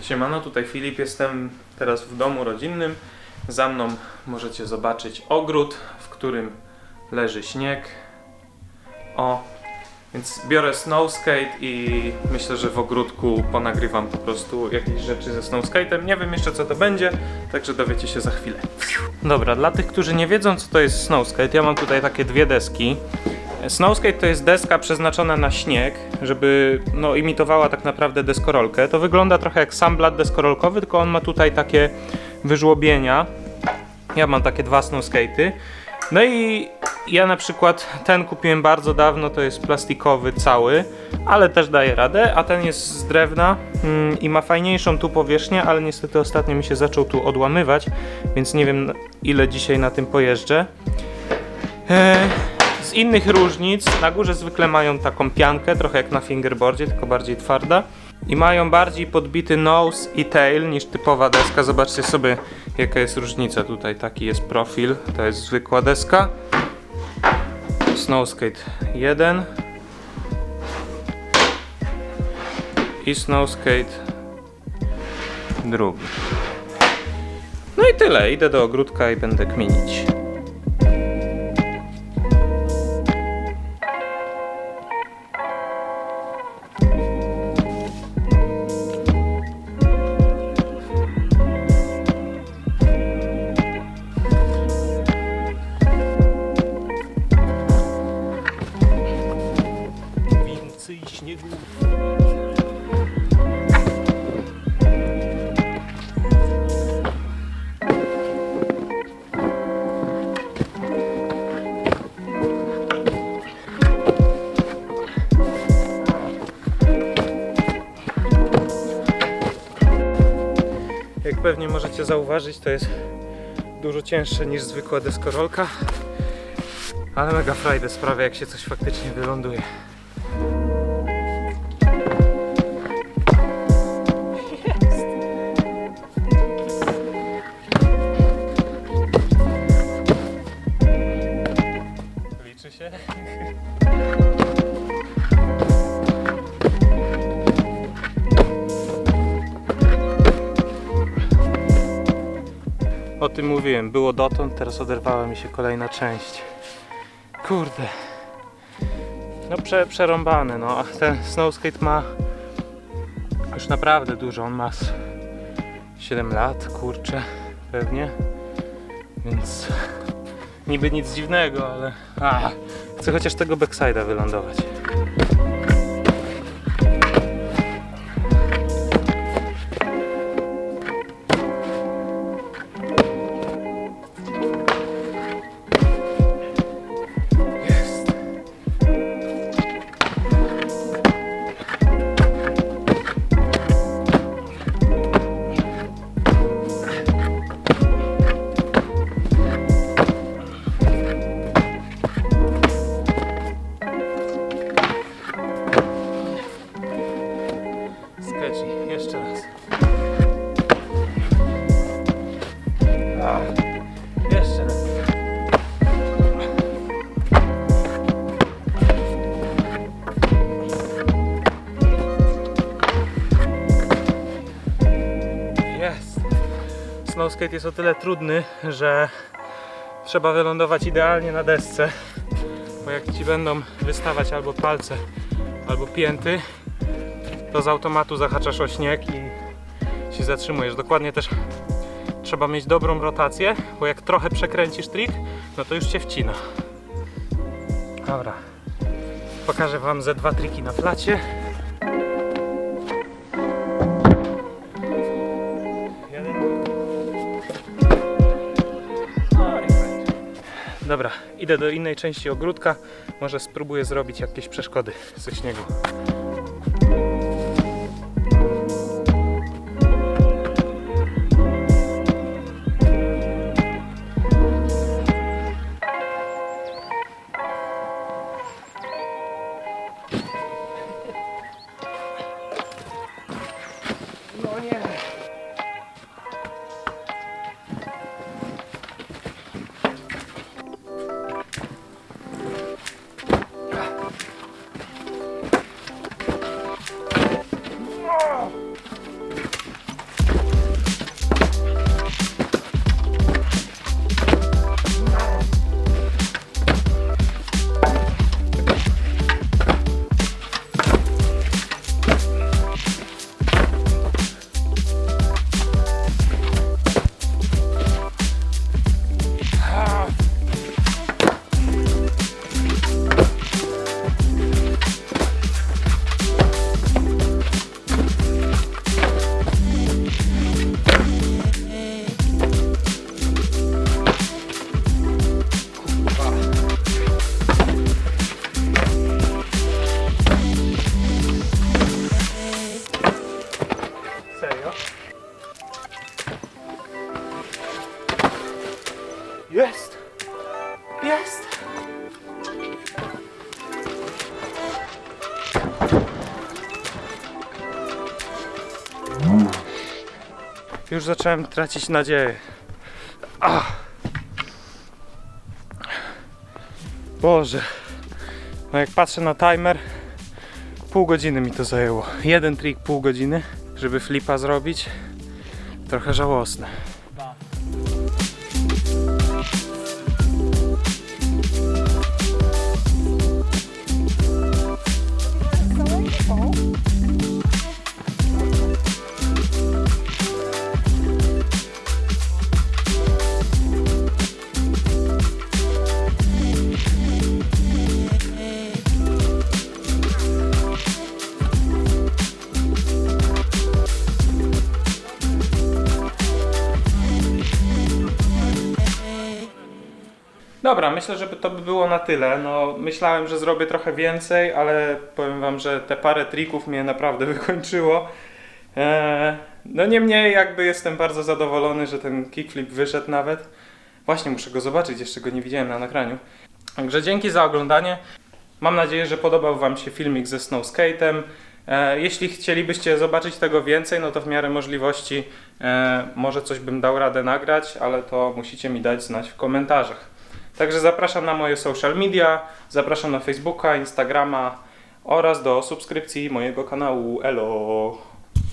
Siemano, tutaj Filip, jestem teraz w domu rodzinnym. Za mną możecie zobaczyć ogród, w którym leży śnieg. O, więc biorę snowskate i myślę, że w ogródku ponagrywam po prostu jakieś rzeczy ze snowskatem. Nie wiem jeszcze co to będzie, także dowiecie się za chwilę. Dobra, dla tych, którzy nie wiedzą co to jest snowskate, ja mam tutaj takie dwie deski. Snowskate to jest deska przeznaczona na śnieg, żeby no, imitowała tak naprawdę deskorolkę. To wygląda trochę jak sam blat deskorolkowy, tylko on ma tutaj takie wyżłobienia. Ja mam takie dwa snowskate'y. No i ja na przykład ten kupiłem bardzo dawno, to jest plastikowy cały, ale też daje radę, a ten jest z drewna mm, i ma fajniejszą tu powierzchnię, ale niestety ostatnio mi się zaczął tu odłamywać, więc nie wiem ile dzisiaj na tym pojeżdżę. Eee, z innych różnic, na górze zwykle mają taką piankę, trochę jak na fingerboardzie, tylko bardziej twarda. I mają bardziej podbity nose i tail niż typowa deska. Zobaczcie sobie jaka jest różnica tutaj. Taki jest profil, to jest zwykła deska. Snowskate 1 i Snowskate drugi. No i tyle. Idę do ogródka i będę kminić. Więcej śniegu. Jak pewnie możecie zauważyć, to jest dużo cięższe niż zwykła deskorolka. Ale mega frajdę sprawia, jak się coś faktycznie wyląduje. Się? O tym mówiłem, było dotąd, teraz oderwała mi się kolejna część. Kurde. No prze, no. A ten snowskate ma już naprawdę dużo, on ma z 7 lat, kurczę, pewnie. Więc niby nic dziwnego, ale chcę chociaż tego backside'a wylądować. Snowskate jest o tyle trudny, że trzeba wylądować idealnie na desce, bo jak ci będą wystawać albo palce, albo pięty, to z automatu zahaczasz o śnieg i się zatrzymujesz. Dokładnie też trzeba mieć dobrą rotację, bo jak trochę przekręcisz trik, no to już cię wcina. Dobra. Pokażę wam ze dwa triki na flacie. Dobra, idę do innej części ogródka. Może spróbuję zrobić jakieś przeszkody ze śniegu. Jest! Już zacząłem tracić nadzieję. Ach. Boże. No jak patrzę na timer, pół godziny mi to zajęło. Jeden trik pół godziny, żeby flipa zrobić. Trochę żałosne. Dobra, myślę, że to by było na tyle. No, myślałem, że zrobię trochę więcej, ale powiem wam, że te parę trików mnie naprawdę wykończyło. Eee, no niemniej jakby jestem bardzo zadowolony, że ten kickflip wyszedł nawet. Właśnie muszę go zobaczyć, jeszcze go nie widziałem na nagraniu. Także dzięki za oglądanie. Mam nadzieję, że podobał wam się filmik ze snowskate'em. E, jeśli chcielibyście zobaczyć tego więcej, no to w miarę możliwości e, może coś bym dał radę nagrać, ale to musicie mi dać znać w komentarzach. Także zapraszam na moje social media, zapraszam na Facebooka, Instagrama oraz do subskrypcji mojego kanału. Elo!